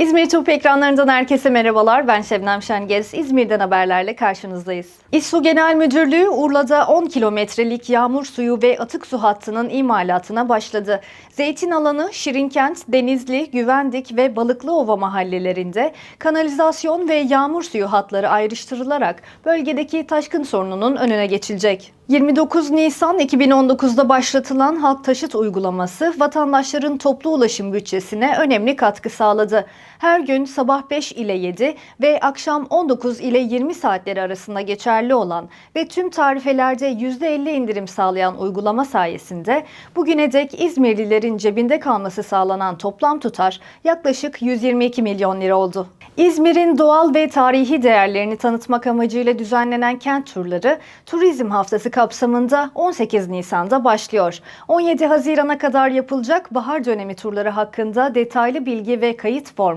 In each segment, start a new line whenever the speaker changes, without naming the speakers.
İzmir Top ekranlarından herkese merhabalar. Ben Şebnem Şengez. İzmir'den haberlerle karşınızdayız. İSSU Genel Müdürlüğü Urla'da 10 kilometrelik yağmur suyu ve atık su hattının imalatına başladı. Zeytin alanı, Şirinkent, Denizli, Güvendik ve Balıklıova mahallelerinde kanalizasyon ve yağmur suyu hatları ayrıştırılarak bölgedeki taşkın sorununun önüne geçilecek. 29 Nisan 2019'da başlatılan halk taşıt uygulaması vatandaşların toplu ulaşım bütçesine önemli katkı sağladı. Her gün sabah 5 ile 7 ve akşam 19 ile 20 saatleri arasında geçerli olan ve tüm tarifelerde %50 indirim sağlayan uygulama sayesinde bugüne dek İzmirlilerin cebinde kalması sağlanan toplam tutar yaklaşık 122 milyon lira oldu. İzmir'in doğal ve tarihi değerlerini tanıtmak amacıyla düzenlenen kent turları Turizm Haftası kapsamında 18 Nisan'da başlıyor. 17 Haziran'a kadar yapılacak bahar dönemi turları hakkında detaylı bilgi ve kayıt formu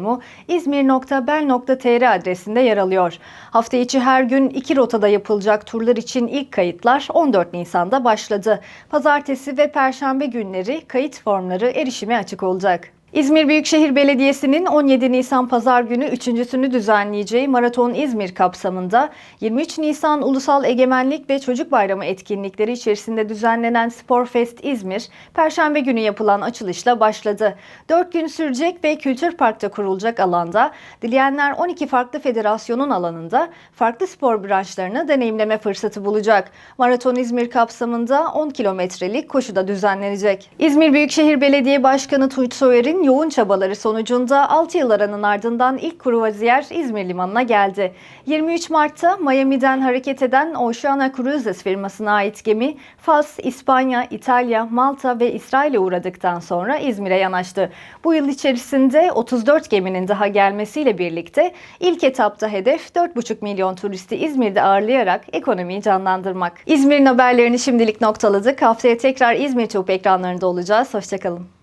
izmir.bel.tr adresinde yer alıyor. Hafta içi her gün iki rotada yapılacak turlar için ilk kayıtlar 14 Nisan'da başladı. Pazartesi ve perşembe günleri kayıt formları erişime açık olacak. İzmir Büyükşehir Belediyesi'nin 17 Nisan Pazar günü üçüncüsünü düzenleyeceği Maraton İzmir kapsamında 23 Nisan Ulusal Egemenlik ve Çocuk Bayramı etkinlikleri içerisinde düzenlenen Sporfest İzmir, Perşembe günü yapılan açılışla başladı. 4 gün sürecek ve Kültür Park'ta kurulacak alanda dileyenler 12 farklı federasyonun alanında farklı spor branşlarını deneyimleme fırsatı bulacak. Maraton İzmir kapsamında 10 kilometrelik koşuda düzenlenecek. İzmir Büyükşehir Belediye Başkanı Tunç Soyer'in yoğun çabaları sonucunda 6 yıl aranın ardından ilk kruvaziyer İzmir Limanı'na geldi. 23 Mart'ta Miami'den hareket eden Oceana Cruises firmasına ait gemi Fas, İspanya, İtalya, Malta ve İsrail'e uğradıktan sonra İzmir'e yanaştı. Bu yıl içerisinde 34 geminin daha gelmesiyle birlikte ilk etapta hedef 4,5 milyon turisti İzmir'de ağırlayarak ekonomiyi canlandırmak. İzmir'in haberlerini şimdilik noktaladık. Haftaya tekrar İzmir Top ekranlarında olacağız. Hoşçakalın.